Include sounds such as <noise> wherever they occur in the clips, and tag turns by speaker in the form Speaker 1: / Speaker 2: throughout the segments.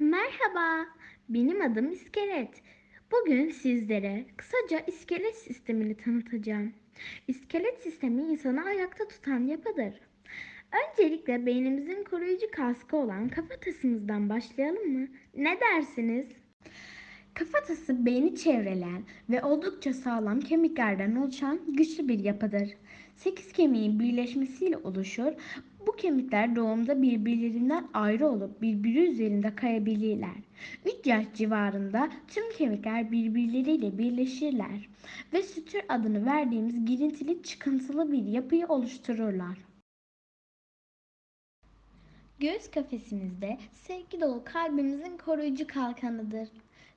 Speaker 1: Merhaba, benim adım İskelet. Bugün sizlere kısaca iskelet sistemini tanıtacağım. İskelet sistemi insanı ayakta tutan yapıdır. Öncelikle beynimizin koruyucu kaskı olan kafatasımızdan başlayalım mı? Ne dersiniz? Kafatası beyni çevreleyen ve oldukça sağlam kemiklerden oluşan güçlü bir yapıdır. 8 kemiğin birleşmesiyle oluşur. Bu kemikler doğumda birbirlerinden ayrı olup birbiri üzerinde kayabilirler. 3 yaş civarında tüm kemikler birbirleriyle birleşirler ve sütür adını verdiğimiz girintili çıkıntılı bir yapıyı oluştururlar. Göğüs kafesimizde sevgi dolu kalbimizin koruyucu kalkanıdır.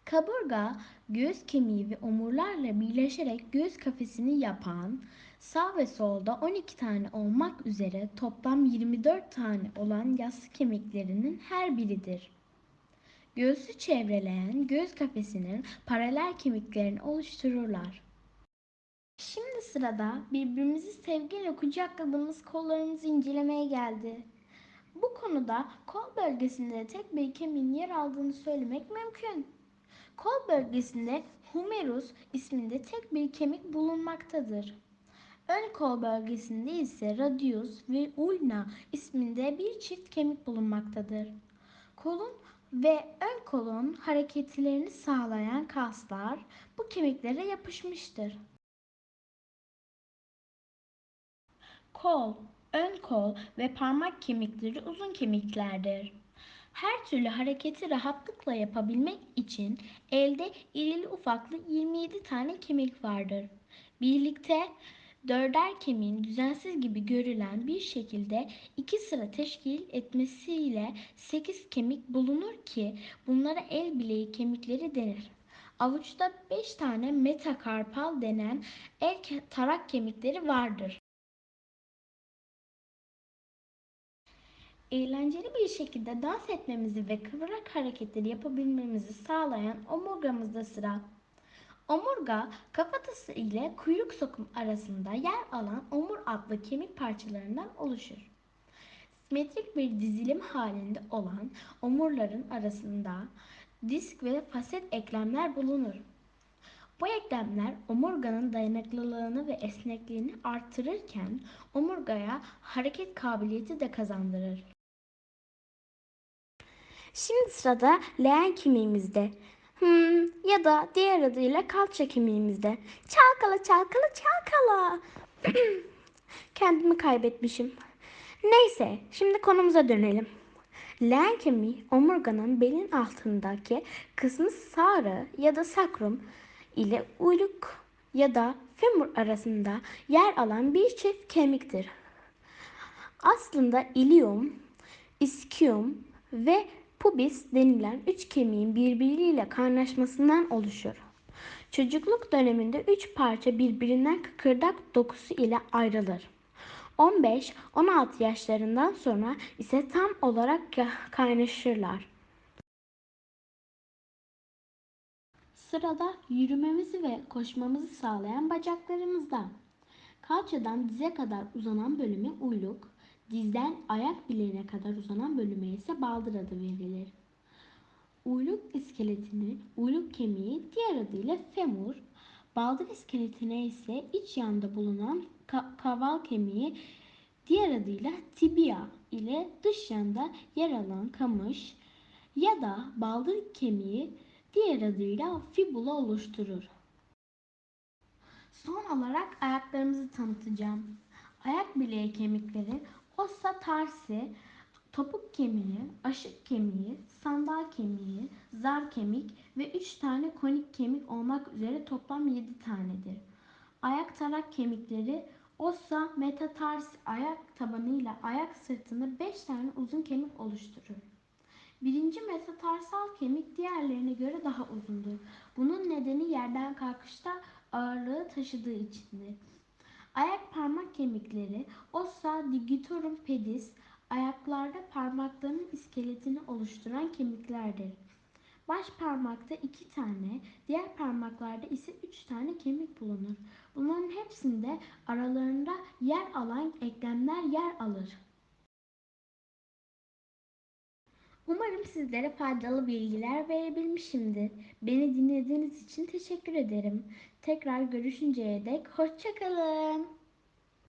Speaker 1: Kaburga, göğüs kemiği ve omurlarla birleşerek göğüs kafesini yapan, sağ ve solda 12 tane olmak üzere toplam 24 tane olan yassı kemiklerinin her biridir. Göğsü çevreleyen göğüs kafesinin paralel kemiklerini oluştururlar. Şimdi sırada birbirimizi sevgiyle kucakladığımız kollarımızı incelemeye geldi. Bu konuda kol bölgesinde tek bir kemiğin yer aldığını söylemek mümkün. Kol bölgesinde humerus isminde tek bir kemik bulunmaktadır. Ön kol bölgesinde ise radius ve ulna isminde bir çift kemik bulunmaktadır. Kolun ve ön kolun hareketlerini sağlayan kaslar bu kemiklere yapışmıştır. Kol, ön kol ve parmak kemikleri uzun kemiklerdir. Her türlü hareketi rahatlıkla yapabilmek için elde irili ufaklı 27 tane kemik vardır. Birlikte dörder kemiğin düzensiz gibi görülen bir şekilde iki sıra teşkil etmesiyle 8 kemik bulunur ki bunlara el bileği kemikleri denir. Avuçta 5 tane metakarpal denen el tarak kemikleri vardır. eğlenceli bir şekilde dans etmemizi ve kıvrak hareketleri yapabilmemizi sağlayan omurgamızda sıra. Omurga, kafatası ile kuyruk sokum arasında yer alan omur adlı kemik parçalarından oluşur. Simetrik bir dizilim halinde olan omurların arasında disk ve faset eklemler bulunur. Bu eklemler omurganın dayanıklılığını ve esnekliğini artırırken omurgaya hareket kabiliyeti de kazandırır. Şimdi sırada leğen kemiğimizde. Hmm, ya da diğer adıyla kalça kemiğimizde. Çalkala çalkala çalkala. <clears throat> Kendimi kaybetmişim. Neyse şimdi konumuza dönelim. Leğen kemiği omurganın belin altındaki kısmı sağrı ya da sakrum ile uyluk ya da femur arasında yer alan bir çift kemiktir. Aslında ilium, iskium ve pubis denilen üç kemiğin birbiriyle kaynaşmasından oluşur. Çocukluk döneminde üç parça birbirinden kıkırdak dokusu ile ayrılır. 15-16 yaşlarından sonra ise tam olarak kaynaşırlar. Sırada yürümemizi ve koşmamızı sağlayan bacaklarımızda. Kalçadan dize kadar uzanan bölüme uyluk, dizden ayak bileğine kadar uzanan bölüme ise baldır adı verilir. Uyluk iskeletini uyluk kemiği diğer adıyla femur, baldır iskeletine ise iç yanda bulunan ka kaval kemiği diğer adıyla tibia ile dış yanda yer alan kamış ya da baldır kemiği diğer adıyla fibula oluşturur. Son olarak ayaklarımızı tanıtacağım. Ayak bileği kemikleri ossa tarsi, topuk kemiği, aşık kemiği, sandal kemiği, zar kemik ve 3 tane konik kemik olmak üzere toplam 7 tanedir. Ayak tarak kemikleri ossa metatarsi ayak tabanıyla ayak sırtında 5 tane uzun kemik oluşturur. Birinci metatarsal kemik diğerlerine göre daha uzundur. Bunun nedeni yerden kalkışta ağırlığı taşıdığı içindir. Ayak parmak kemikleri ossa digitorum pedis ayaklarda parmakların iskeletini oluşturan kemiklerdir. Baş parmakta iki tane, diğer parmaklarda ise üç tane kemik bulunur. Bunların hepsinde aralarında yer alan eklemler yer alır. Umarım sizlere faydalı bilgiler verebilmişimdir. Beni dinlediğiniz için teşekkür ederim. Tekrar görüşünceye dek hoşça kalın.